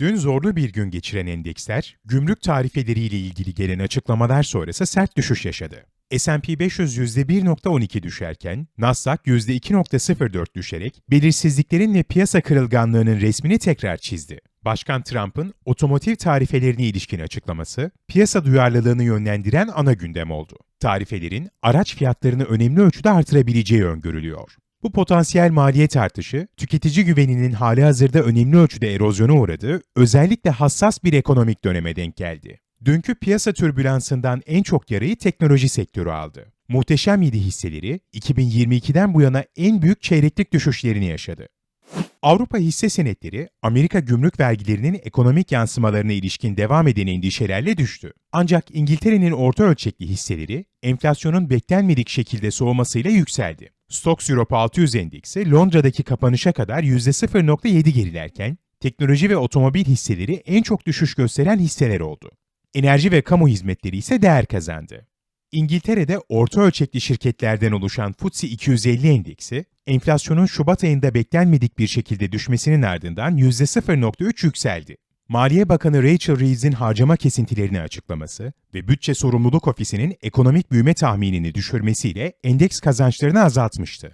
Dün zorlu bir gün geçiren endeksler, gümrük tarifeleriyle ilgili gelen açıklamalar sonrası sert düşüş yaşadı. S&P 500 %1.12 düşerken, Nasdaq %2.04 düşerek belirsizliklerin ve piyasa kırılganlığının resmini tekrar çizdi. Başkan Trump'ın otomotiv tarifelerine ilişkin açıklaması, piyasa duyarlılığını yönlendiren ana gündem oldu. Tarifelerin araç fiyatlarını önemli ölçüde artırabileceği öngörülüyor. Bu potansiyel maliyet artışı, tüketici güveninin hali hazırda önemli ölçüde erozyona uğradığı, özellikle hassas bir ekonomik döneme denk geldi. Dünkü piyasa türbülansından en çok yarayı teknoloji sektörü aldı. Muhteşem 7 hisseleri 2022'den bu yana en büyük çeyreklik düşüşlerini yaşadı. Avrupa hisse senetleri, Amerika gümrük vergilerinin ekonomik yansımalarına ilişkin devam eden endişelerle düştü. Ancak İngiltere'nin orta ölçekli hisseleri, enflasyonun beklenmedik şekilde soğumasıyla yükseldi. Stoxx Europe 600 endeksi Londra'daki kapanışa kadar %0.7 gerilerken, teknoloji ve otomobil hisseleri en çok düşüş gösteren hisseler oldu. Enerji ve kamu hizmetleri ise değer kazandı. İngiltere'de orta ölçekli şirketlerden oluşan FTSE 250 endeksi, enflasyonun Şubat ayında beklenmedik bir şekilde düşmesinin ardından %0.3 yükseldi. Maliye Bakanı Rachel Reeves'in harcama kesintilerini açıklaması ve Bütçe Sorumluluk Ofisi'nin ekonomik büyüme tahminini düşürmesiyle endeks kazançlarını azaltmıştı.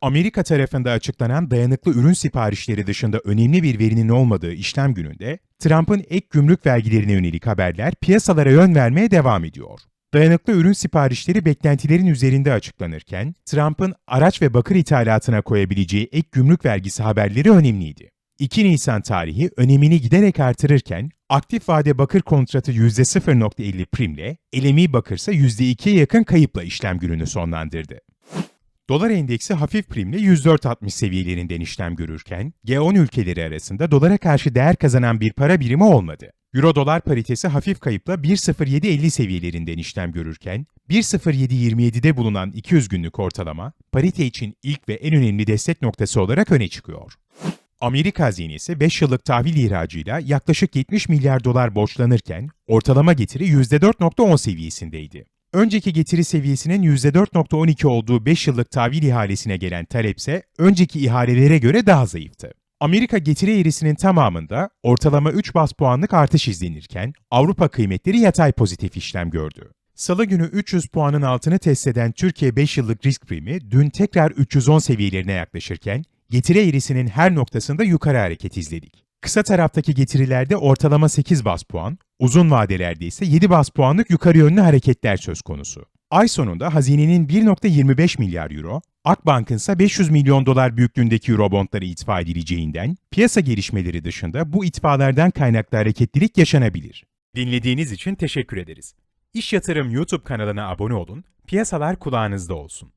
Amerika tarafında açıklanan dayanıklı ürün siparişleri dışında önemli bir verinin olmadığı işlem gününde, Trump'ın ek gümrük vergilerine yönelik haberler piyasalara yön vermeye devam ediyor. Dayanıklı ürün siparişleri beklentilerin üzerinde açıklanırken, Trump'ın araç ve bakır ithalatına koyabileceği ek gümrük vergisi haberleri önemliydi. 2 Nisan tarihi önemini giderek artırırken, aktif vade bakır kontratı %0.50 primle, LME bakır ise %2'ye yakın kayıpla işlem gününü sonlandırdı. Dolar endeksi hafif primle 104.60 seviyelerinden işlem görürken, G10 ülkeleri arasında dolara karşı değer kazanan bir para birimi olmadı. Euro dolar paritesi hafif kayıpla 1.0750 seviyelerinden işlem görürken, 1.0727'de bulunan 200 günlük ortalama, parite için ilk ve en önemli destek noktası olarak öne çıkıyor. Amerika hazinesi 5 yıllık tahvil ihracıyla yaklaşık 70 milyar dolar borçlanırken, ortalama getiri %4.10 seviyesindeydi. Önceki getiri seviyesinin %4.12 olduğu 5 yıllık tahvil ihalesine gelen talep ise önceki ihalelere göre daha zayıftı. Amerika getiri eğrisinin tamamında ortalama 3 bas puanlık artış izlenirken Avrupa kıymetleri yatay pozitif işlem gördü. Salı günü 300 puanın altını test eden Türkiye 5 yıllık risk primi dün tekrar 310 seviyelerine yaklaşırken getiri eğrisinin her noktasında yukarı hareket izledik. Kısa taraftaki getirilerde ortalama 8 bas puan, uzun vadelerde ise 7 bas puanlık yukarı yönlü hareketler söz konusu. Ay sonunda hazinenin 1.25 milyar euro, Akbank'ın ise 500 milyon dolar büyüklüğündeki eurobondları itfa edileceğinden, piyasa gelişmeleri dışında bu itfalardan kaynaklı hareketlilik yaşanabilir. Dinlediğiniz için teşekkür ederiz. İş Yatırım YouTube kanalına abone olun, piyasalar kulağınızda olsun.